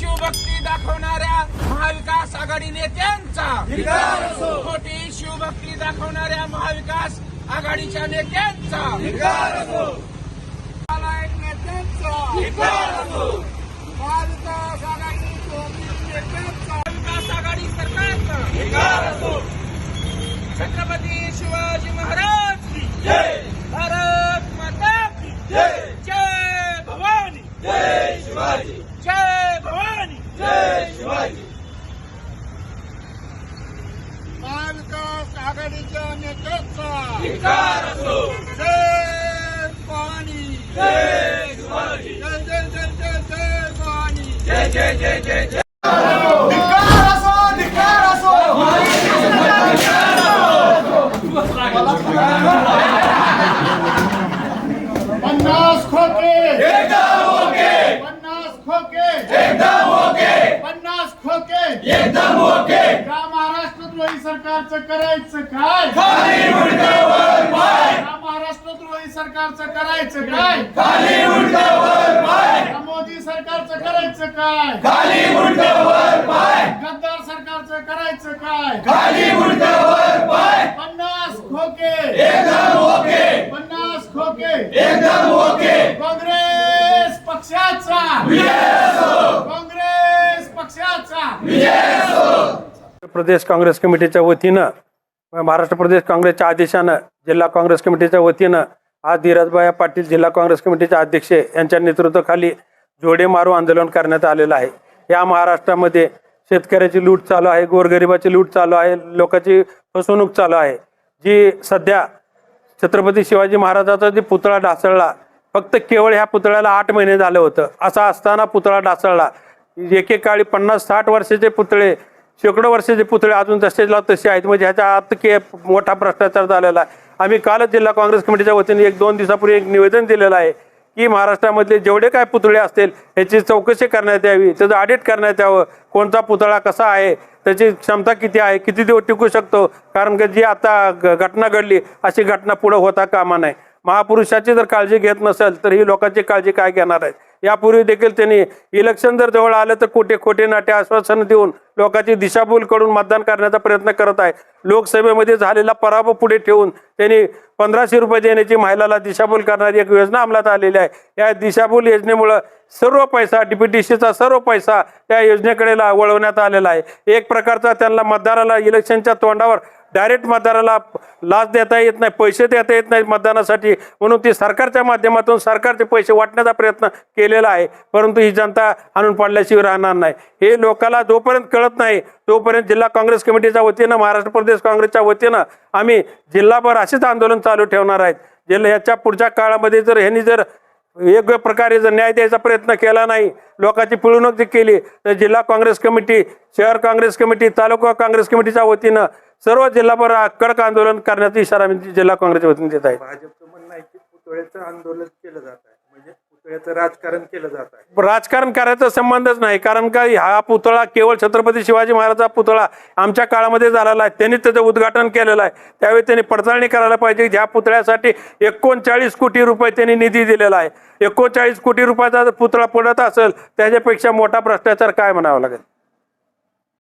शिवभक्ती दाखवणाऱ्या महाविकास आघाडी नेत्यांचा. खोटी शिवभक्ती दाखवणाऱ्या महाविकास आघाडीच्या नेत्यांचा. नेत्यांचा महाविकास आघाडी नेत्यांचा महाविकास आघाडी सरकारचा छत्रपती शिवाजी महाराज की भारत माता की जय भवानी जय शिवाजी जय भवानी जय शिवाजी महाविकास आघाडीच्या नेत्याचा जय पन्नास खोके. पन्नास खोके. पन्नास खोके. का महाराष्ट्रद्रोही सरकारचं करायचं काय? सरकारचं करायचं काय? का मोदी सरकारचं करायचं काय? गद्दार सरकारचं करायचं काय? पन्नास खोके. पन्नास खोके. काँग्रेस पक्षाचा. काँग्रेस पक्षाचा. प्रदेश काँग्रेस कमिटीच्या वतीनं महाराष्ट्र प्रदेश काँग्रेसच्या आदेशानं जिल्हा काँग्रेस कमिटीच्या वतीनं आज धीरजभाई पाटील जिल्हा काँग्रेस कमिटीचे अध्यक्ष यांच्या नेतृत्वाखाली जोडे मारू आंदोलन करण्यात आलेलं आहे. या महाराष्ट्रामध्ये शेतकऱ्याची लूट चालू आहे गोरगरिबाची लूट चालू आहे लोकांची फसवणूक चालू आहे. जी सध्या छत्रपती शिवाजी महाराजाचा जे पुतळा ढासळला फक्त केवळ ह्या पुतळ्याला आठ महिने झालं होतं. असा असताना पुतळा ढासळला. एकेकाळी पन्नास साठ वर्षाचे पुतळे शेकडो वर्षाचे पुतळे अजून तसेला तसे आहेत. म्हणजे ह्याच्या आत के मोठा भ्रष्टाचार झालेला आहे. आम्ही कालच जिल्हा काँग्रेस कमिटीच्या वतीने एक दोन दिवसापूर्वी एक निवेदन दिलेलं आहे की महाराष्ट्रामधले जेवढे काय पुतळे असतील याची चौकशी करण्यात यावी त्याचं ऑडिट करण्यात यावं. कोणता पुतळा कसा आहे त्याची क्षमता किती आहे किती दिवस टिकू शकतो? कारण की जी आता घ- घटना घडली अशी घटना पुढं होता कामा नाही महापुरुषाची जर काळजी घेत नसेल तर ही लोकांची काळजी काय घेणार आहे यापूर्वी देखील त्यांनी इलेक्शन जर जवळ आलं तर खोटे खोटे नाटे आश्वासन देऊन लोकांची दिशाभूल करून मतदान करण्याचा प्रयत्न करत आहे. लोकसभेमध्ये झालेला पराभव पुढे ठेवून त्यांनी पंधराशे रुपये देण्याची महिलाला दिशाभूल करणारी एक योजना अंमलात आलेली आहे. या दिशाभूल योजनेमुळं सर्व पैसा डीपीटीसीचा सर्व पैसा त्या योजनेकडे ला- वळवण्यात आलेला आहे. एक प्रकारचा त्यांना मतदाराला इलेक्शनच्या तोंडावर डायरेक्ट मतदाराला लाच देता येत नाही पैसे देता येत नाही मतदानासाठी. म्हणून ती सरकारच्या माध्यमातून सरकारचे पैसे वाटण्याचा प्रयत्न केलेला आहे. परंतु ही जनता आणून पडल्याशिवाय राहणार नाही. हे लोकाला जोपर्यंत कळत नाही तोपर्यंत जिल्हा काँग्रेस कमिटीच्या वतीनं महाराष्ट्र प्रदेश काँग्रेसच्या वतीनं आम्ही जिल्हाभर असेच आंदोलन चालू ठेवणार आहेत. जिल्हा ह्याच्या पुढच्या काळामध्ये जर ह्यांनी जर योग्य प्रकारे जर न्याय द्यायचा प्रयत्न केला नाही लोकांची पिळवणूक जी केली तर जिल्हा काँग्रेस कमिटी शहर काँग्रेस कमिटी तालुका काँग्रेस कमिटीच्या वतीनं सर्व जिल्हाभर कडक आंदोलन करण्याचा इशारा आम्ही जिल्हा काँग्रेसच्या वतीने देत आहे. भाजपचं म्हणणं आहे की पुतळ्याचं आंदोलन केलं जात आहे. म्हणजे पुतळ्याचं राजकारण केलं जात आहे. राजकारण करायचा संबंधच नाही कारण का हा पुतळा केवळ छत्रपती शिवाजी महाराजचा पुतळा आमच्या काळामध्ये झालेला आहे. त्यांनी त्याचं उद्घाटन केलेलं आहे. त्यावेळी त्यांनी पडताळणी करायला पाहिजे. ज्या पुतळ्यासाठी एकोणचाळीस कोटी रुपये त्यांनी निधी दिलेला आहे. एकोणचाळीस कोटी रुपयाचा जर पुतळा पडत असेल त्याच्यापेक्षा मोठा भ्रष्टाचार काय म्हणावा लागेल?